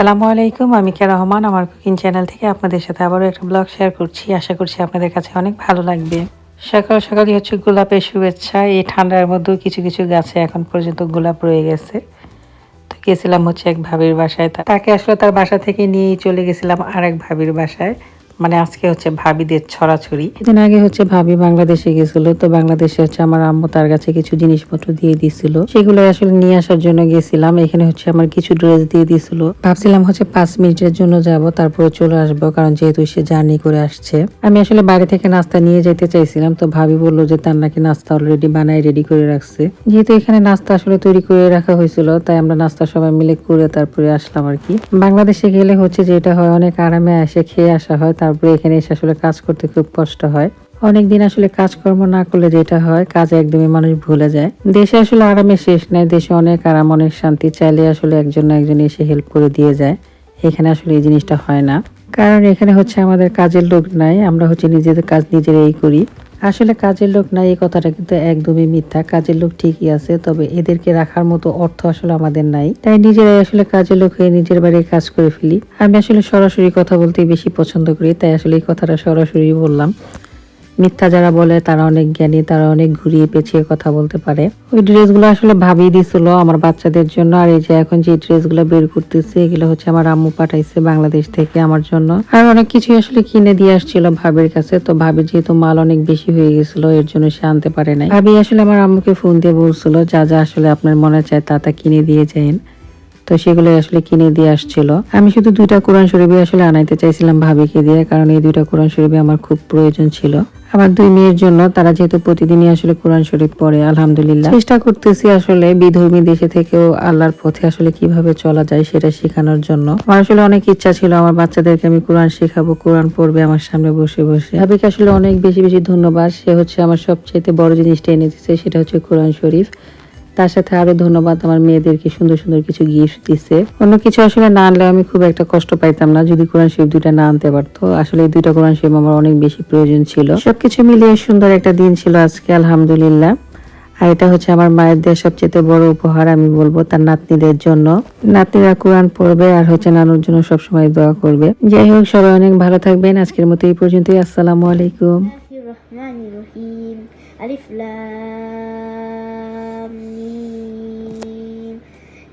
আসসালামু আলাইকুম, আমি কে রহমান, আমার কুকিং চ্যানেল থেকে আপনাদের সাথে আবারও একটা ব্লগ শেয়ার করছি। আশা করছি আপনাদের কাছে অনেক ভালো লাগবে। সকাল সকালই হচ্ছে গোলাপের শুভেচ্ছা। এই ঠান্ডার মধ্যেও কিছু কিছু গাছে এখন পর্যন্ত গোলাপ রয়ে গেছে। তো গেছিলাম হচ্ছে এক ভাবির বাসায়। তাকে আসলে তার বাসা থেকে নিয়েই চলে গেছিলাম আর এক ভাবির বাসায়। মানে আজকে হচ্ছে ভাবিদের ছড়াছড়ি। দিন আগে হচ্ছে ভাবি বাংলাদেশে গেছিল, তো বাংলাদেশে হচ্ছে আমার আম্মু তার কাছে কিছু জিনিসপত্র দিয়ে দিছিল। সেগুলো আসলে নিয়ে আসার জন্য গেছিলাম, এখানে হচ্ছে আমার কিছু ড্রেস দিয়ে দিছিল। ভাবছিলাম হচ্ছে পাঁচ মিনিটের জন্য যাব, তারপরে চলে আসব, কারণ যেহেতু সে জার্নি করে আসছে। আমি আসলে বাইরে থেকে নাস্তা নিয়ে যেতে চাইছিলাম, তো ভাবি বলল যে তার নাকি নাস্তা অলরেডি বানায় রেডি করে রাখছে। যেহেতু এখানে নাস্তা আসলে তৈরি করে রাখা হয়েছিল, তাই আমরা নাস্তা সবাই মিলে করে তারপরে আসলাম আর কি। বাংলাদেশে গেলে হচ্ছে যেটা হয়, অনেক আরামে এসে খেয়ে আসা হয় তারপরে এখানে এসে আসলে কাজ করতে খুব কষ্ট হয়। অনেকদিন আসলে কাজকর্ম না করলে যেটা হয়, কাজ একদমই মানুষ ভুলে যায়। দেশে আসলে আরামে শেষ নাই, দেশে অনেক আরাম, অনেক শান্তি। চাইলে আসলে একজন না একজন এসে হেল্প করে দিয়ে যায়। এখানে আসলে এই জিনিসটা হয় না। কারণ এখানে হচ্ছে আমাদের কাজের লোক নাই, আমরা হচ্ছে নিজেদের কাজ নিজেরাই করি। আসলে কাজের লোক নাই এই কথাটা কিন্তু একদমই মিথ্যা। কাজের লোক ঠিকই আছে, তবে এদেরকে রাখার মতো অর্থ আসলে আমাদের নাই। তাই নিজেরাই আসলে কাজের লোক হয়ে নিজের বাড়ির কাজ করে ফেলি। আমি আসলে সরাসরি কথা বলতে বেশি পছন্দ করি, তাই আসলে এই কথাটা সরাসরি বললাম। মিথ্যা যারা বলে, তারা অনেক জ্ঞানী, তারা অনেক ঘুরিয়ে পেঁচিয়ে কথা বলতে পারে। ওই ড্রেসগুলো আসলে ভাবিয়ে দিছিল আমার বাচ্চাদের জন্য। আর এই যে এখন যে ড্রেসগুলো বের করতেছে, এগুলো হচ্ছে আমার আম্মু পাঠাইছে বাংলাদেশ থেকে আমার জন্য। আর অনেক কিছু আসলে কিনে দিয়ে আসছিল ভাবির কাছে। তো ভাবি যেহেতু মাল অনেক বেশি হয়ে গেছিল, এর জন্য সে আনতে পারে নাই। ভাবি আসলে আমার আম্মুকে ফোন দিয়ে বলছিল, যা যা আসলে আপনার মনে চায় তা তা কিনে দিয়ে যাইন। তো সেগুলো আসলে কিনে দিয়ে আসছিল। আমি শুধু দুইটা কোরআন শরীফে আসলে আনাইতে চাইছিলাম ভাবিকে দিয়ে, কারণ এই দুইটা কোরআন শরীফে আমার খুব প্রয়োজন ছিল। আমার দুই মেয়ের জন্য তারা যেহেতু প্রতিদিনই আসলে কোরআন শরীফ পড়ে, আলহামদুলিল্লাহ। চেষ্টা করতেছি আসলে বিধর্মী দেশে থেকেও আল্লাহর পথে আসলে কীভাবে চলা যায় সেটা শেখানোর জন্য। আমার আসলে অনেক ইচ্ছা ছিল আমার বাচ্চাদেরকে আমি কোরআন শেখাবো, কোরআন পড়বে আমার সামনে বসে বসে। ভাবিকে আসলে অনেক বেশি বেশি ধন্যবাদ। সে হচ্ছে আমার সবচেয়ে বড় জিনিসটা এনে দিচ্ছে সেটা হচ্ছে কোরআন শরীফ। তার সাথে আরও ধন্যবাদ। আমার মেয়েদেরকে সুন্দর সুন্দর কিছু গিফট দিছে। অন্য কিছু আসলে না আনলে আমি খুব একটা কষ্ট পাইতাম না। যদি কোরআন শিব দুইটা না আনতে পারতো, আসলে এই দুইটা কোরআন শিব আমার অনেক বেশি প্রয়োজন ছিল। সবকিছু মিলিয়ে সুন্দর একটা দিন ছিল আজকে, আলহামদুলিল্লাহ। আর এটা হচ্ছে আমার মায়ের দেওয়া সবচেয়ে বড় উপহার, আমি বলব তার নাতনিদের জন্য। নাতনিরা কোরআন পড়বে আর হচ্ছে নানুর জন্য সবসময় দোয়া করবে। যাই হোক, সবাই অনেক ভালো থাকবেন। আজকের মতো এই পর্যন্তই। আসসালামু আলাইকুম। রহমান রহিম।